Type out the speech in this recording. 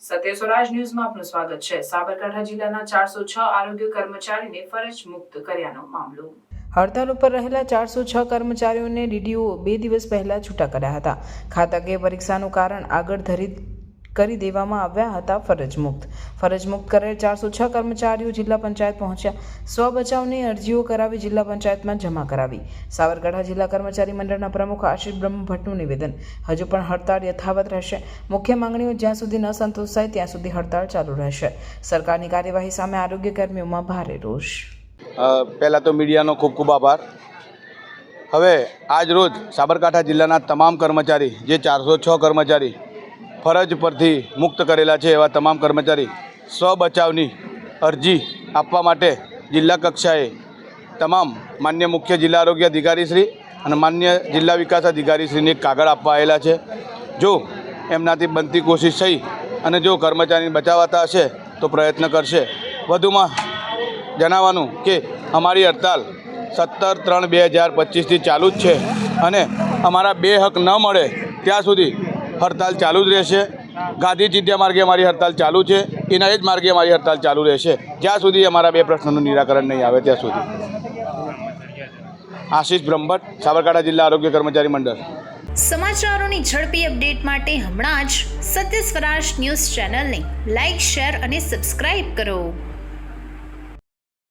સત્ય સ્વરાજ ન્યૂઝમાં આપનું સ્વાગત છે. સાબરકાંઠા જિલ્લાના ચારસો છ આરોગ્ય કર્મચારીને ફરજ મુક્ત કર્યાનો મામલો. હડતાલ ઉપર રહેલા ચારસો છ કર્મચારીઓને ડીડીઓ બે દિવસ પહેલા છૂટા કર્યા હતા. ખાતાકીય પરીક્ષાનું કારણ આગળ ધરી કરી દેવામાં આવ્યા હતા ફરજ મુક્ત ફરજ મુક્ત કરેલ ચારસો છ કર્મચારીઓ જિલ્લા પંચાયત પહોંચ્યા. સ્વ બચાવની અરજીઓ કરાવી જિલ્લા પંચાયતમાં જમા કરાવી. સાબરકાંઠા જિલ્લા કર્મચારી મંડળના પ્રમુખ આશિષ બ્રહ્મભટ્ટનું નિવેદન. હજુ પણ હડતાળ યથાવત રહેશે. મુખ્ય માંગણીઓ જ્યાં સુધી ન સંતોષાય ત્યાં સુધી હડતાળ ચાલુ રહેશે. સરકારની કાર્યવાહી સામે આરોગ્ય કર્મીઓમાં ભારે રોષ. પહેલાં તો મીડિયાનો ખૂબ ખૂબ આભાર. હવે આજ રોજ સાબરકાંઠા જિલ્લાના તમામ કર્મચારી, જે ચારસો છ કર્મચારી ફરજ પરથી મુક્ત કરેલા છે એવા તમામ કર્મચારી સ્વ બચાવની અરજી આપવા માટે જિલ્લા કક્ષાએ તમામ માન્ય મુખ્ય જિલ્લા આરોગ્ય અધિકારીશ્રી અને માન્ય જિલ્લા વિકાસ અધિકારીશ્રીને કાગળ આપવા આવેલા છે. જો એમનાથી બનતી કોશિશ થઈ અને જો કર્મચારીને બચાવાતા હશે તો પ્રયત્ન કરશે. વધુમાં જણાવવાનું કે અમારી હડતાલ સત્તર ત્રણ બે હજાર પચીસથી ચાલુ જ છે અને અમારા બે હક ન મળે ત્યાં સુધી હડતાલ ચાલુ જ રહેશે. ગાંધી ચિંધ્યા માર્ગે અમારી હડતાલ ચાલુ છે. એના જ માર્ગે અમારી હડતાલ ચાલુ રહેશે. જ્યાં સુધી અમારા બે પ્રશ્નોનું નિરાકરણ નહીં આવે ત્યાં સુધી. આશીષ બ્રહ્મભટ્ટ, સાબરકાંઠા જિલ્લા આરોગ્ય કર્મચારી મંડળ. સમાચારોની ઝડપી અપડેટ માટે હમણાં જ સત્ય સ્વરાજ ન્યૂઝ ચેનલને લાઇક શેર અને સબસ્ક્રાઇબ કરો.